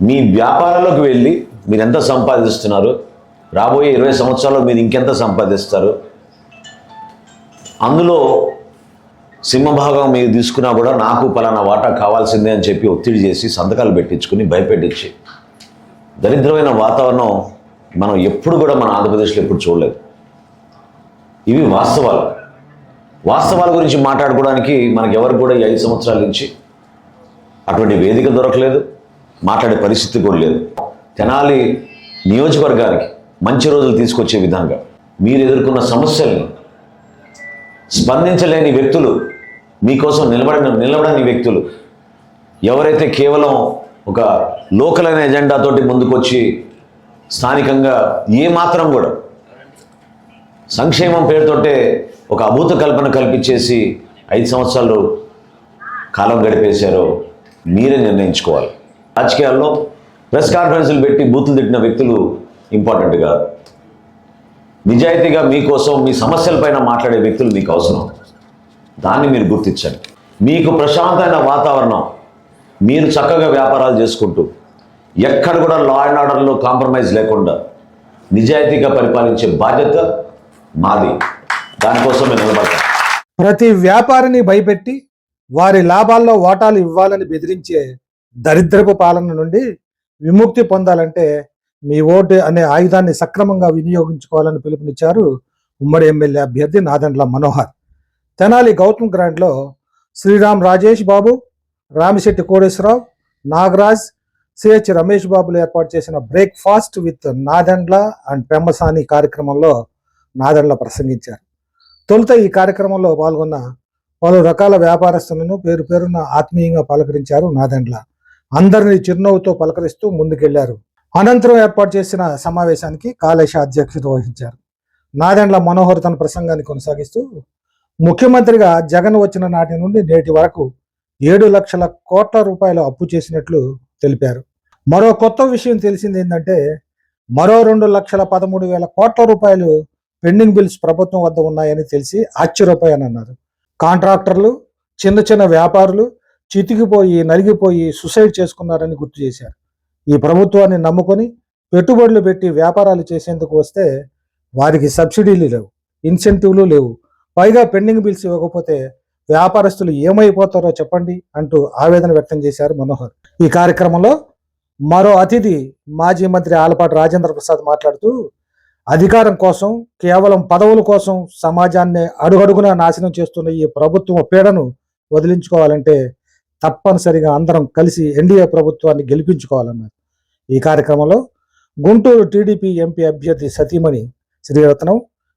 మీ వ్యాపారంలోకి వెళ్ళి మీరు ఎంత సంపాదిస్తున్నారు? రాబోయే ఇరవై సంవత్సరాల్లో మీరు ఇంకెంత సంపాదిస్తారు? అందులో సింహభాగం మీరు తీసుకున్నా కూడా నాకు పలానా వాటా కావాల్సిందే అని చెప్పి ఒత్తిడి చేసి సంతకాలు పెట్టించుకుని భయపెట్టించి. దరిద్రమైన వాతావరణం మనం ఎప్పుడు కూడా మన ఆంధ్రప్రదేశ్లో ఎప్పుడు చూడలేదు. ఇవి వాస్తవాలు. వాస్తవాల గురించి మాట్లాడుకోవడానికి మనకు ఎవరు కూడా ఈ ఐదు సంవత్సరాల నుంచి అటువంటి వేదిక దొరకలేదు. మాట్లాడే పరిస్థితి కూడా లేదు. తెనాలి నియోజకవర్గానికి మంచి రోజులు తీసుకొచ్చే విధంగా మీరు ఎదుర్కొన్న సమస్యల్ని స్పందించలేని వ్యక్తులు మీకోసం నిలబడిన నిలబడని వ్యక్తులు ఎవరైతే కేవలం ఒక లోకల్ అనే ఎజెండాతోటి ముందుకొచ్చి స్థానికంగా ఏ మాత్రం కూడా సంక్షేమం పేరుతోటే ఒక అభూత కల్పన కల్పించేసి ఐదు సంవత్సరాలు కాలం గడిపేశారో మీరే నిర్ణయించుకోవాలి. రాజకీయాల్లో ప్రెస్ కాన్ఫరెన్స్లు పెట్టి బూతులు తిట్టిన వ్యక్తులు ఇంపార్టెంట్ కాదు నిజాయితీగా మీకోసం మీ సమస్యలపైన మాట్లాడే వ్యక్తులు మీకు అవసరం. దాన్ని మీరు గుర్తించండి. మీకు ప్రశాంతమైన వాతావరణం. మీరు చక్కగా వ్యాపారాలు చేసుకుంటూ ఎక్కడ కూడా లా అండ్ ఆర్డర్లో కాంప్రమైజ్ లేకుండా నిజాయితీగా పరిపాలించే బాధ్యత మాది. దానికోసం మేము నిలబడతాం. ప్రతి వ్యాపారిని భయపెట్టి వారి లాభాల్లో వాటాలు ఇవ్వాలని బెదిరించే దరిద్రపు పాలన నుండి విముక్తి పొందాలంటే మీ ఓటు అనే ఆయుధాన్ని సక్రమంగా వినియోగించుకోవాలని పిలుపునిచ్చారు ఉమ్మడి ఎమ్మెల్యే అభ్యర్థి నాదండ్ల మనోహర్. తెనాలి గౌతమ్ గ్రాండ్లో శ్రీరామ్ రాజేష్ బాబు రామిశెట్టి కోడేశ్వరరావు నాగరాజ్ సిహెచ్ రమేష్ బాబులు ఏర్పాటు చేసిన breakfast with Nadendla and Pemmasani కార్యక్రమంలో నాదండ్ల ప్రసంగించారు. తొలుత ఈ కార్యక్రమంలో పాల్గొన్న పలు రకాల వ్యాపారస్తులను పేరు పేరున ఆత్మీయంగా పలకరించారు నాదెండ్ల. అందరినీ చిరునవ్వుతో పలకరిస్తూ ముందుకెళ్ళారు. అనంతరం ఏర్పాటు చేసిన సమావేశానికి కాళేశ అధ్యక్షత వహించారు. నాదెండ్ల మనోహర్ తన ప్రసంగాన్ని కొనసాగిస్తూ ముఖ్యమంత్రిగా జగన్ వచ్చిన నాటి నుండి నేటి వరకు ఏడు లక్షల కోట్ల రూపాయలు అప్పు చేసినట్లు తెలిపారు. మరో కొత్త విషయం తెలిసింది ఏంటంటే మరో రెండు లక్షల పదమూడు వేల కోట్ల రూపాయలు పెండింగ్ బిల్స్ ప్రభుత్వం వద్ద ఉన్నాయని తెలిసి ఆశ్చర్యపోయానన్నారు. కాంట్రాక్టర్లు చిన్న చిన్న వ్యాపారులు చితికిపోయి నలిగిపోయి సుసైడ్ చేసుకున్నారని గుర్తు చేశారు. ఈ ప్రభుత్వాన్ని నమ్ముకొని పెట్టుబడులు పెట్టి వ్యాపారాలు చేసేందుకు వస్తే వారికి సబ్సిడీలు లేవు ఇన్సెంటివ్లు లేవు. పైగా పెండింగ్ బిల్స్ ఇవ్వకపోతే వ్యాపారస్తులు ఏమైపోతారో చెప్పండి అంటూ ఆవేదన వ్యక్తం చేశారు మనోహర్. ఈ కార్యక్రమంలో మరో అతిథి మాజీ మంత్రి ఆలపాటి రాజేంద్ర ప్రసాద్ మాట్లాడుతూ అధికారం కోసం కేవలం పదవుల కోసం సమాజాన్ని అడుగడుగునా నాశనం చేస్తున్న ఈ ప్రభుత్వం పీడను వదిలించుకోవాలంటే తప్పనిసరిగా అందరం కలిసి ఎన్డీఏ ప్రభుత్వాన్ని గెలిపించుకోవాలన్నారు. ఈ కార్యక్రమంలో గుంటూరు టీడీపీ ఎంపీ అభ్యర్థి సతీమణి శ్రీరత్నం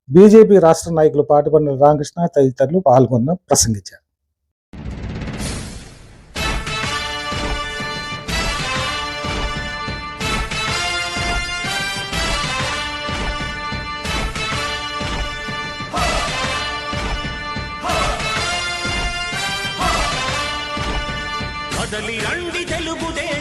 బీజేపీ రాష్ట్ర నాయకులు పాటిపండ్ల రామకృష్ణ తదితరులు పాల్గొన్న ప్రసంగించారు.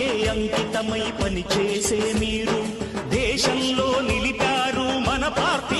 దేశానికే అంకితమై పనిచేసే మీరు. దేశంలో నిలిపారు మన పార్టీ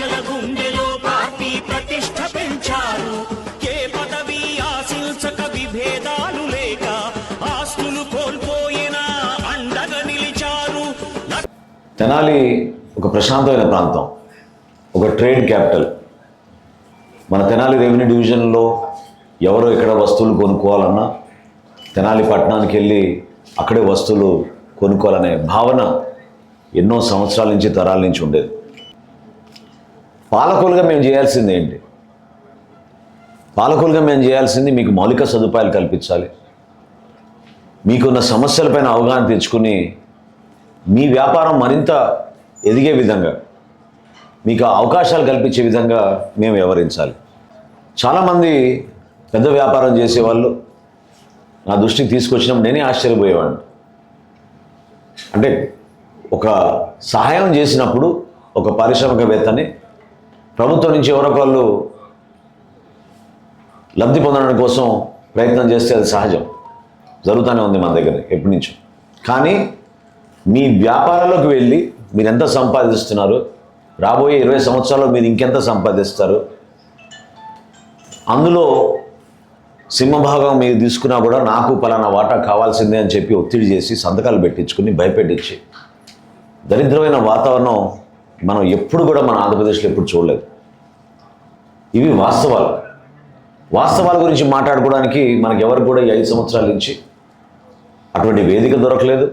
ప్రజల గుండెలో పార్టీ ప్రతిష్ట పెంచారు. ఏ పదవి ఆశించక విభేదాలు లేక ఆస్తులు కోల్పోయినా అండగా నిలిచారు. తెనాలి ఒక ప్రశాంతమైన ప్రాంతం ఒక ట్రేడ్ క్యాపిటల్. మన తెనాలి రెవెన్యూ డివిజన్లో ఎవరో ఇక్కడ వస్తువులు కొనుక్కోవాలన్నా తెనాలి పట్టణానికి వెళ్ళి అక్కడే వస్తువులు కొనుక్కోవాలనే భావన ఎన్నో సంవత్సరాల నుంచి తరాల నుంచి ఉండేది. పాలకులుగా మేము చేయాల్సింది ఏంటి? పాలకులుగా మేము చేయాల్సింది మీకు మౌలిక సదుపాయాలు కల్పించాలి. మీకున్న సమస్యలపైన అవగాహన తెచ్చుకుని మీ వ్యాపారం మరింత ఎదిగే విధంగా మీకు అవకాశాలు కల్పించే విధంగా మేము వ్యవహరించాలి. చాలామంది పెద్ద వ్యాపారం చేసేవాళ్ళు నా దృష్టికి తీసుకొచ్చినప్పుడు నేనే ఆశ్చర్యపోయేవాడిని. అంటే ఒక సహాయం చేసినప్పుడు ఒక పారిశ్రామికవేత్తని ప్రభుత్వం నుంచి ఎవరొకళ్ళు లబ్ధి పొందడం కోసం ప్రయత్నం చేస్తే అది సహజం. జరుగుతూనే ఉంది మన దగ్గర ఎప్పటి నుంచో. కానీ మీ వ్యాపారాలకు వెళ్ళి మీరు ఎంత సంపాదిస్తున్నారు? రాబోయే ఇరవై సంవత్సరాల్లో మీరు ఇంకెంత సంపాదిస్తారు? అందులో సింహభాగం మీరు తీసుకున్నా కూడా నాకు పలానా వాటా కావాల్సిందే అని చెప్పి ఒత్తిడి చేసి సంతకాలు పెట్టించుకుని భయపెట్టించి. దరిద్రమైన వాతావరణం మనం ఎప్పుడు కూడా మన ఆంధ్రప్రదేశ్లో ఎప్పుడు చూడలేదు. ఇవి వాస్తవాలు. వాస్తవాల గురించి మాట్లాడుకోవడానికి మనకి ఎవరు కూడా ఈ ఐదు సంవత్సరాల నుంచి అటువంటి వేదిక దొరకలేదు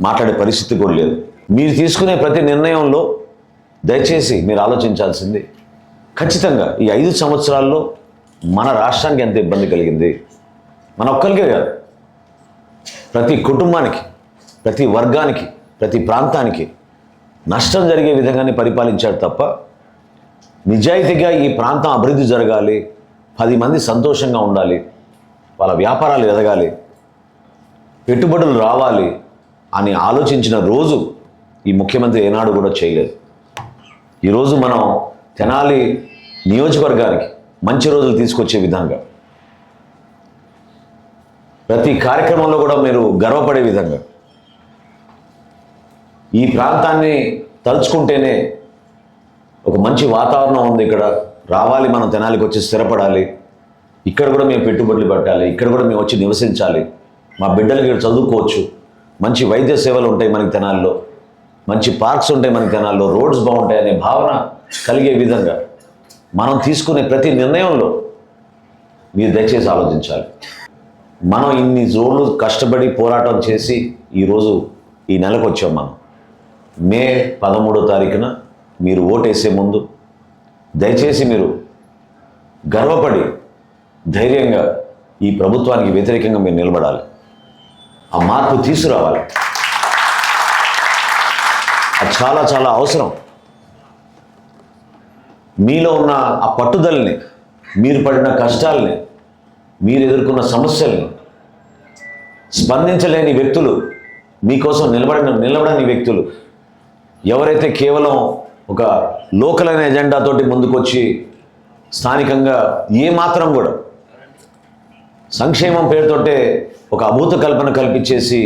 మాట్లాడే పరిస్థితి కూడా లేదు. మీరు తీసుకునే ప్రతి నిర్ణయంలో దయచేసి మీరు ఆలోచించాల్సింది ఖచ్చితంగా ఈ ఐదు సంవత్సరాల్లో మన రాష్ట్రానికి ఎంత ఇబ్బంది కలిగింది? మన ఒక్కరికే కాదు. ప్రతి కుటుంబానికి ప్రతి వర్గానికి ప్రతి ప్రాంతానికి నష్టం జరిగే విధంగానే పరిపాలించాడు తప్ప నిజాయితీగా ఈ ప్రాంతం అభివృద్ధి జరగాలి. పది మంది సంతోషంగా ఉండాలి. వాళ్ళ వ్యాపారాలు ఎదగాలి. పెట్టుబడులు రావాలి అని ఆలోచించిన రోజు ఈ ముఖ్యమంత్రి ఏనాడు కూడా చేయలేదు. ఈరోజు మనం తెనాలి నియోజకవర్గానికి మంచి రోజులు తీసుకొచ్చే విధంగా ప్రతి కార్యక్రమంలో కూడా మీరు గర్వపడే విధంగా ఈ ప్రాంతాన్ని తలుచుకుంటేనే ఒక మంచి వాతావరణం ఉంది ఇక్కడ. రావాలి మనం తెనాలికి వచ్చి స్థిరపడాలి. ఇక్కడ కూడా మేము పెట్టుబడులు పెట్టాలి. ఇక్కడ కూడా మేము వచ్చి నివసించాలి. మా బిడ్డలకి ఇక్కడ చదువుకోవచ్చు. మంచి వైద్య సేవలు ఉంటాయి మనకి తెనాల్లో మంచి పార్క్స్ ఉంటాయి మనకి తెనాల్లో రోడ్స్ బాగుంటాయి అనే భావన కలిగే విధంగా మనం తీసుకునే ప్రతి నిర్ణయంలో మీరు దయచేసి ఆలోచించాలి. మనం ఇన్ని రోజులు కష్టపడి పోరాటం చేసి ఈరోజు ఈ నెలకు వచ్చాం మనం. మే పదమూడో తారీఖున మీరు ఓటేసే ముందు దయచేసి మీరు గర్వపడి ధైర్యంగా ఈ ప్రభుత్వానికి వ్యతిరేకంగా మీరు నిలబడాలి. ఆ మార్పు తీసుకురావాలి. అది చాలా చాలా అవసరం. మీలో ఉన్న ఆ పట్టుదలని మీరు పడిన కష్టాలని మీరు ఎదుర్కొన్న సమస్యల్ని స్పందించలేని వ్యక్తులు మీకోసం నిలబడిన నిలబడని వ్యక్తులు ఎవరైతే కేవలం ఒక లోకల్ అనే ఎజెండాతోటి ముందుకొచ్చి స్థానికంగా ఏ మాత్రం కూడా సంక్షేమం పేరుతోటే ఒక అభూత కల్పన కల్పించేసి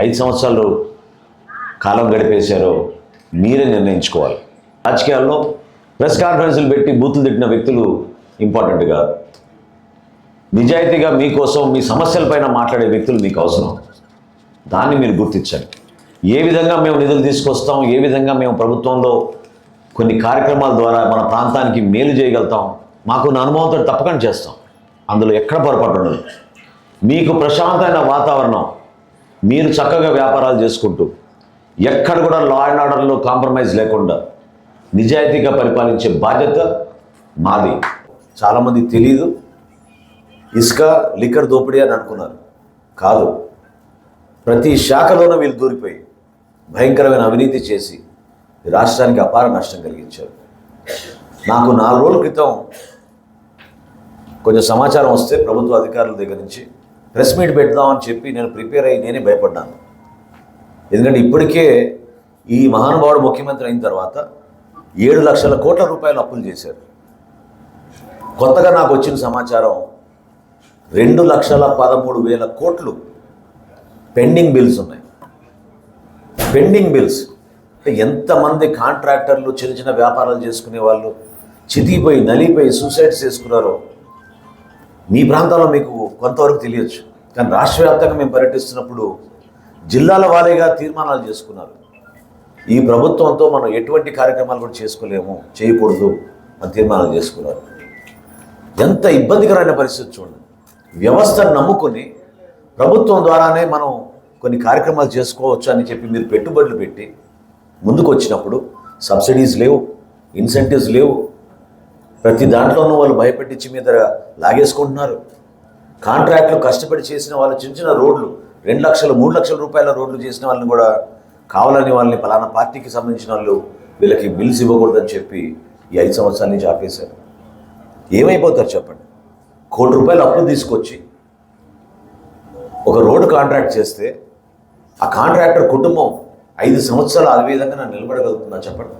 ఐదు సంవత్సరాలు కాలం గడిపేశారో మీరే నిర్ణయించుకోవాలి. రాజకీయాల్లో ప్రెస్ కాన్ఫరెన్స్లు పెట్టి బూతులు తిట్టిన వ్యక్తులు ఇంపార్టెంట్ కాదు నిజాయితీగా మీకోసం మీ సమస్యలపైన మాట్లాడే వ్యక్తులు మీకు అవసరం. దాన్ని మీరు గుర్తించండి. ఏ విధంగా మేము నిధులు తీసుకొస్తాం ఏ విధంగా మేము ప్రభుత్వంలో కొన్ని కార్యక్రమాల ద్వారా మన ప్రాంతానికి మేలు చేయగలుగుతాం. మాకున్న అనుభవంతో తప్పకుండా చేస్తాం. అందులో ఎక్కడ పొరపాటు ఉండదు. మీకు ప్రశాంతమైన వాతావరణం. మీరు చక్కగా వ్యాపారాలు చేసుకుంటూ ఎక్కడ కూడా లా అండ్ ఆర్డర్లో కాంప్రమైజ్ లేకుండా నిజాయితీగా పరిపాలించే బాధ్యత మాది. చాలామంది తెలియదు ఇసుక లిక్కర్ దోపిడీ అని అనుకున్నారు. కాదు. ప్రతి శాఖలోనూ వీళ్ళు దూరిపోయి భయంకరమైన అవినీతి చేసి ఈ రాష్ట్రానికి అపార నష్టం కలిగించారు. నాకు నాలుగు రోజుల క్రితం కొంచెం సమాచారం వస్తే ప్రభుత్వ అధికారుల దగ్గర నుంచి ప్రెస్ మీట్ పెడదామని చెప్పి నేను ప్రిపేర్ అయ్యి నేనే భయపడ్డాను. ఎందుకంటే ఇప్పటికే ఈ మహానుభావుడు ముఖ్యమంత్రి అయిన తర్వాత ఏడు లక్షల కోట్ల రూపాయలు అప్పులు చేశారు. కొత్తగా నాకు వచ్చిన సమాచారం రెండు లక్షల పదమూడు వేల కోట్లు పెండింగ్ బిల్స్ ఉన్నాయి. Pending bills. అంటే ఎంతమంది కాంట్రాక్టర్లు చిన్న చిన్న వ్యాపారాలు చేసుకునే వాళ్ళు చితిపోయి నలిపోయి సూసైడ్స్ చేసుకున్నారో మీ ప్రాంతంలో మీకు కొంతవరకు తెలియచ్చు. కానీ రాష్ట్ర వ్యాప్తంగా మేము పర్యటిస్తున్నప్పుడు జిల్లాల వారీగా తీర్మానాలు చేసుకున్నారు. ఈ ప్రభుత్వంతో మనం ఎటువంటి కార్యక్రమాలు కూడా చేసుకోలేము చేయకూడదు అని తీర్మానాలు చేసుకున్నారు. ఎంత ఇబ్బందికరమైన పరిస్థితి చూడండి. వ్యవస్థను నమ్ముకొని ప్రభుత్వం ద్వారానే మనం కొన్ని కార్యక్రమాలు చేసుకోవచ్చు అని చెప్పి మీరు పెట్టుబడులు పెట్టి ముందుకు వచ్చినప్పుడు సబ్సిడీస్ లేవు ఇన్సెంటివ్స్ లేవు. ప్రతి దాంట్లోనూ వాళ్ళు భయపెట్టించి మీద లాగేసుకుంటున్నారు. కాంట్రాక్ట్లు కష్టపడి చేసిన వాళ్ళు చిన్న చిన్న రోడ్లు రెండు లక్షలు మూడు లక్షల రూపాయల రోడ్లు చేసిన వాళ్ళని కూడా కావాలని వాళ్ళని పలానా పార్టీకి సంబంధించిన వాళ్ళు వీళ్ళకి బిల్స్ ఇవ్వకూడదని చెప్పి ఈ ఐదు సంవత్సరాల నుంచి ఆపేశారు. ఏమైపోతారు చెప్పండి? కోటి రూపాయలు అప్పులు తీసుకొచ్చి ఒక రోడ్డు కాంట్రాక్ట్ చేస్తే ఆ కాంట్రాక్టర్ కుటుంబం ఐదు సంవత్సరాలు ఆ విధంగా నన్ను నిలబడగలుగుతుందా చెప్పండి.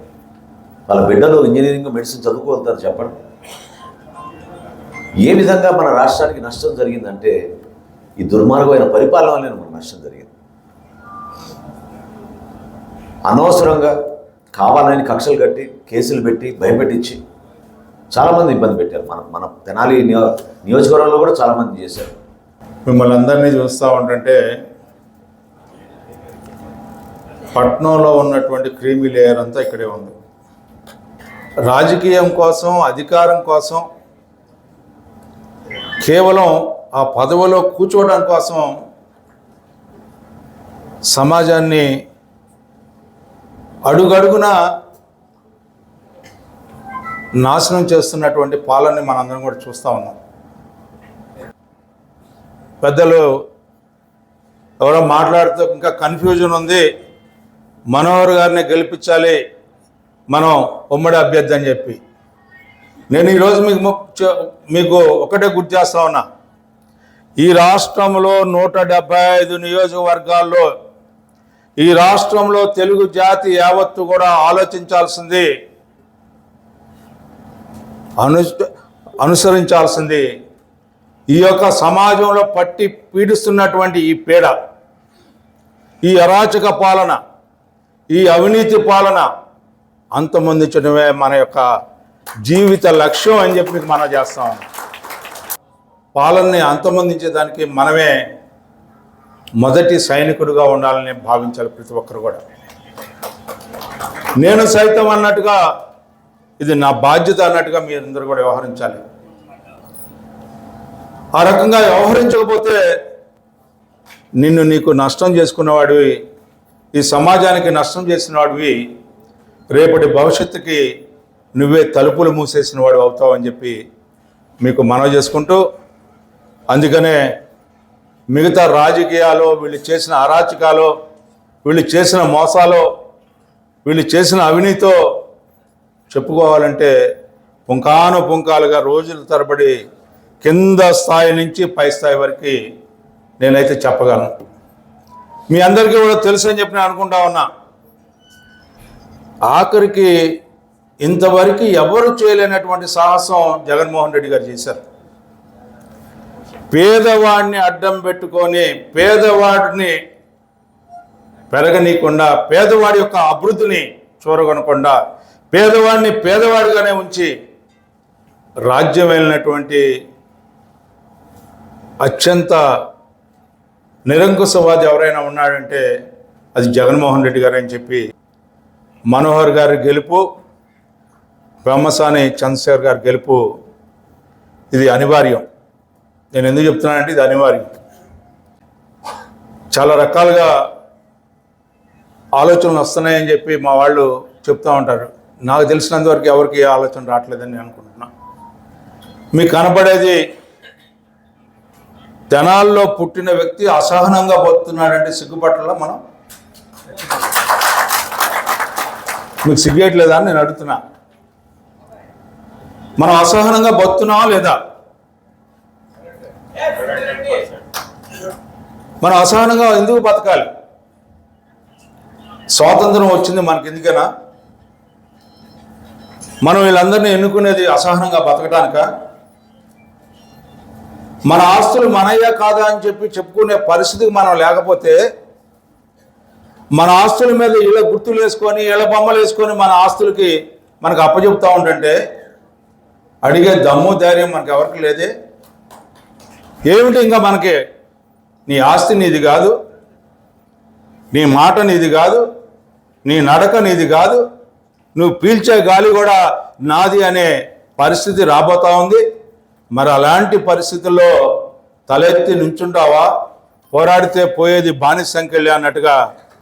వాళ్ళ బిడ్డలు ఇంజనీరింగ్ మెడిసిన్ చదువుకోగలుగుతారు చెప్పండి. ఏ విధంగా మన రాష్ట్రానికి నష్టం జరిగిందంటే ఈ దుర్మార్గమైన పరిపాలన వల్లనే మన నష్టం జరిగింది. అనవసరంగా కావాలని కక్షలు కట్టి కేసులు పెట్టి భయపెట్టించి చాలామంది ఇబ్బంది పెట్టారు. మన మన తెనాలి నియో నియోజకవర్గంలో కూడా చాలామంది చేశారు. మిమ్మల్ని అందరినీ చూస్తూ ఉంటుంటే పట్నంలో ఉన్నటువంటి క్రీమీ లేయర్ అంతా ఇక్కడే ఉంది. రాజకీయం కోసం అధికారం కోసం కేవలం ఆ పదవిలో కూర్చోవడం కోసం సమాజాన్ని అడుగడుగున నాశనం చేస్తున్నటువంటి పాలనని మనందరం కూడా చూస్తూ ఉన్నాం. పెద్దలు ఎవరో మాట్లాడుతూ ఇంకా కన్ఫ్యూజన్ ఉంది. మనోహర్ గారిని గెలిపించాలి మనం ఉమ్మడి అభ్యర్థి అని చెప్పి. నేను ఈరోజు మీకు మీకు ఒకటే గుర్తు చేస్తా ఉన్నా. ఈ రాష్ట్రంలో నూట డెబ్బై ఐదు నియోజకవర్గాల్లో ఈ రాష్ట్రంలో తెలుగు జాతి యావత్తు కూడా ఆలోచించాల్సింది అను అనుసరించాల్సింది. ఈ యొక్క సమాజంలో పట్టి పీడిస్తున్నటువంటి ఈ పీడ ఈ అరాచక పాలన ఈ అవినీతి పాలన అంతమొందించడమే మన యొక్క జీవిత లక్ష్యం అని చెప్పి మీకు మనం చేస్తాం పాలనని అంతమొందించేదానికి మనమే మొదటి సైనికుడిగా ఉండాలని భావించాలి ప్రతి ఒక్కరు కూడా. నేను సైతం అన్నట్టుగా ఇది నా బాధ్యత అన్నట్టుగా మీరందరూ కూడా వ్యవహరించాలి. ఆ రకంగా వ్యవహరించకపోతే నిన్ను నీకు నష్టం చేసుకున్నవాడివి ఈ సమాజానికి నష్టం చేసిన వాడివి రేపటి భవిష్యత్తుకి నువ్వే తలుపులు మూసేసిన వాడు అవుతావు అని చెప్పి మీకు మనవి చేసుకుంటూ అందుకనే మిగతా రాజకీయాలు వీళ్ళు చేసిన అరాచకాలు వీళ్ళు చేసిన మోసాలు వీళ్ళు చేసిన అవినీతితో చెప్పుకోవాలంటే పుంకాను పుంకాలుగా రోజుల తరబడి కింద స్థాయి నుంచి పై స్థాయి వరకు నేనైతే చెప్పగలను. మీ అందరికీ కూడా తెలుసు అని చెప్పి నేను అనుకుంటా ఉన్నా. ఆఖరికి ఇంతవరకు ఎవరు చేయలేనటువంటి సాహసం జగన్మోహన్ రెడ్డి గారు చేశారు. పేదవాడిని అడ్డం పెట్టుకొని పేదవాడిని పెరగనీయకుండా పేదవాడి యొక్క అభివృద్ధిని చూరగొనకుండా పేదవాడిని పేదవాడిగానే ఉంచి రాజ్యం వెళ్ళినటువంటి అత్యంత నిరంకుశవాది ఎవరైనా ఉన్నాడంటే అది జగన్మోహన్ రెడ్డి గారు అని చెప్పి మనోహర్ గారి గెలుపు బ్రహ్మసాని చంద్రశేఖర్ గారి గెలుపు ఇది అనివార్యం. నేను ఎందుకు చెప్తున్నానంటే ఇది అనివార్యం. చాలా రకాలుగా ఆలోచనలు వస్తున్నాయని చెప్పి మా వాళ్ళు చెప్తూ ఉంటారు. నాకు తెలిసినంతవరకు ఎవరికి ఆలోచన రావట్లేదని నేను అనుకుంటున్నాను మీకు కనపడేది జనాల్లో పుట్టిన వ్యక్తి అసహనంగా పోతున్నాడంటే సిగ్గుపట్ల మనం? మీకు సిగ్గేయట్లేదా అని నేను అడుగుతున్నా. మనం అసహనంగా బతున్నావా లేదా? మనం అసహనంగా ఎందుకు బతకాలి? స్వాతంత్రం వచ్చింది మనకి ఎందుకైనా మనం వీళ్ళందరినీ ఎన్నుకునేది అసహనంగా బతకటానిక? మన ఆస్తులు మనయ్యా కాదా అని చెప్పి చెప్పుకునే పరిస్థితికి మనం లేకపోతే మన ఆస్తుల మీద ఇళ్ళ గుర్తులు వేసుకొని ఇళ్ళ బొమ్మలు వేసుకొని మన ఆస్తులకి మనకు అప్పచెప్తూ ఉంటుంటే అడిగే దమ్ము ధైర్యం మనకు ఎవరికి లేదే? ఏమిటి ఇంకా మనకి? నీ ఆస్తి నీది కాదు నీ మాట నీది కాదు నీ నడక నీది కాదు నువ్వు పీల్చే గాలి కూడా నాది అనే పరిస్థితి రాబోతా ఉంది. మరి అలాంటి పరిస్థితుల్లో తలెత్తి నుంచుంటావా? పోరాడితే పోయేది బానిసంకెళ్ళి అన్నట్టుగా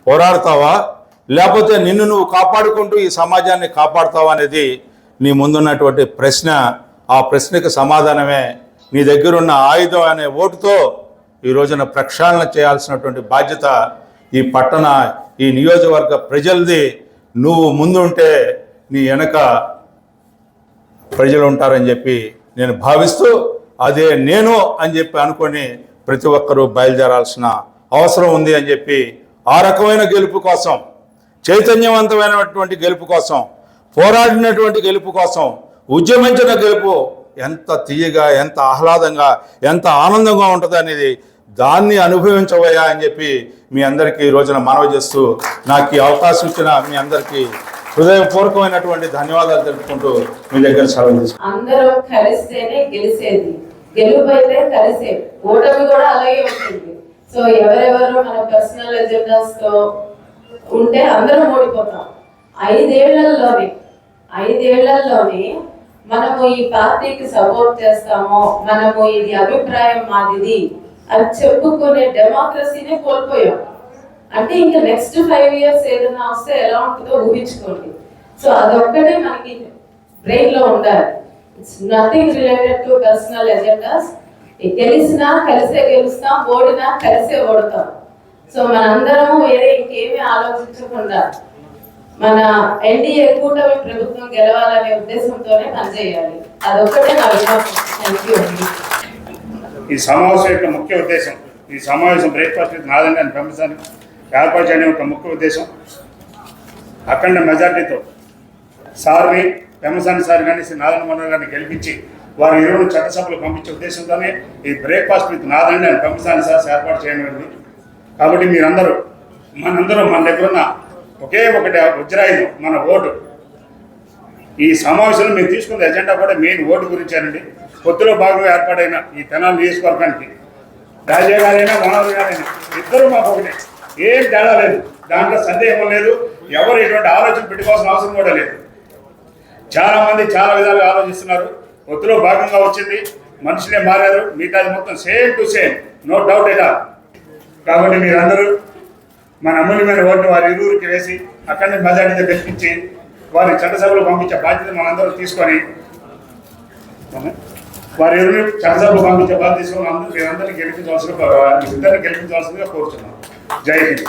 పోరాడతావా? లేకపోతే నిన్ను నువ్వు కాపాడుకుంటూ ఈ సమాజాన్ని కాపాడుతావా అనేది నీ ముందున్నటువంటి ప్రశ్న. ఆ ప్రశ్నకు సమాధానమే నీ దగ్గరున్న ఆయుధం అనే ఓటుతో ఈ రోజున ప్రక్షాళన చేయాల్సినటువంటి బాధ్యత ఈ పట్టణ ఈ నియోజకవర్గ ప్రజలది. నువ్వు ముందుంటే నీ వెనక ప్రజలు ఉంటారని చెప్పి నేను భావిస్తూ అదే నేను అని చెప్పి అనుకొని ప్రతి ఒక్కరూ బయలుదేరాల్సిన అవసరం ఉంది అని చెప్పి ఆ రకమైన గెలుపు కోసం చైతన్యవంతమైనటువంటి గెలుపు కోసం పోరాడినటువంటి గెలుపు కోసం ఉద్యమించిన గెలుపు ఎంత తీయగా ఎంత ఆహ్లాదంగా ఎంత ఆనందంగా ఉంటుంది అనేది దాన్ని అనుభవించవయ్యా అని చెప్పి మీ అందరికీ ఈ రోజున మనవి చేస్తూ నాకు ఈ అవకాశం ఇచ్చిన మీ అందరికీ హృదయపూర్వకమైనటువంటి ధన్యవాదాలు తెలుపుకుంటూ మీ దగ్గర సెలవు అందరూ కలిస్తేనే గెలిచేది గెలుపు అయితే కలిసేది ఓటమి కూడా అలాగే ఉంటుంది. సో ఎవరెవరు మన పర్సనల్ ఎజెండాస్తో ఉంటే అందరం ఓడిపోతాం. ఐదేళ్ళలోనే ఐదేళ్ళలోనే మనము ఈ పార్టీకి సపోర్ట్ చేస్తాము మనము ఇది అభిప్రాయం మాదిది అని చెప్పుకునే డెమోక్రసీనే కోల్పోయాం. అంటే ఇంకా నెక్స్ట్ ఫైవ్ ఇయర్స్ ఏదైనా వస్తే ఎలా ఉంటుందో ఊహించుకోండి. సో అదొక్కటే మనకి బ్రెయిన్లో ఉండాలి it's nothing related to personal agendas గెలిచినా కలిసే గెలుస్తాం ఓడినా కలిసే ఓడతాం. సో మనందరము వేరే ఇంకేమీ ఆలోచించకుండా మన ఎన్డీఏ కూటమి ప్రభుత్వం గెలవాలనే ఉద్దేశంతోనే పనిచేయాలి. అదొక్కటే నా విశ్వాసం థ్యాంక్ యూ ఈ సమావేశం యొక్క ముఖ్య ఉద్దేశం ఈ సమావేశం బ్రేక్ఫాస్ట్ నాదండి అని పంపించాలని ఏర్పాటు చేయడం ఒక ముఖ్య ఉద్దేశం. అఖండ మెజార్టీతో సార్ని పెమ్మసాని సార్ కానీ శ్రీ నారాయణ మనోహర్ గారిని గెలిపించి వారు ఇరువురు చట్టసభలు పంపించే ఉద్దేశంతోనే ఈ బ్రేక్ఫాస్ట్ విత్ నాదండి అని పెమ్మసాని సార్ ఏర్పాటు చేయడం కాబట్టి మీరందరూ మనందరూ మన దగ్గర ఉన్న ఒకే ఒకటి వజ్రాయుధం మన ఓటు. ఈ సమావేశంలో మీరు తీసుకున్న ఎజెండా కూడా మెయిన్ ఓటు గురించేనండి. పొత్తులో భాగంగా ఏర్పాటైన ఈ తెనాలి నియోజకవర్గానికి రాజయ్య గారైనా మనోహర్ గారైనా ఇద్దరు మాకు ఒకటే. ఏం తేడా లేదు. దాంట్లో సందేహం లేదు. ఎవరు ఎటువంటి ఆలోచన పెట్టుకోవాల్సిన అవసరం కూడా లేదు. చాలామంది చాలా విధాలుగా ఆలోచిస్తున్నారు. ఒత్తులో భాగంగా వచ్చింది. మనుషులే మారారు. మిగతాది మొత్తం same to same no doubt at all కాబట్టి మీరందరూ మన అమూల్యమైన ఓటు వారి ఇరువురికి వేసి అక్కడి మెజార్టీతో గెలిపించి వారిని చట్టసభలో పంపించే బాధ్యత మనందరూ తీసుకొని వారి ఇరువురు చట్టసభలో పంపించే బాధ్యత తీసుకొని అందరూ మీరందరినీ గెలిపించవలసిన ఇద్దరిని గెలిపించవలసిందిగా కోరుతున్నాం జై హింద్.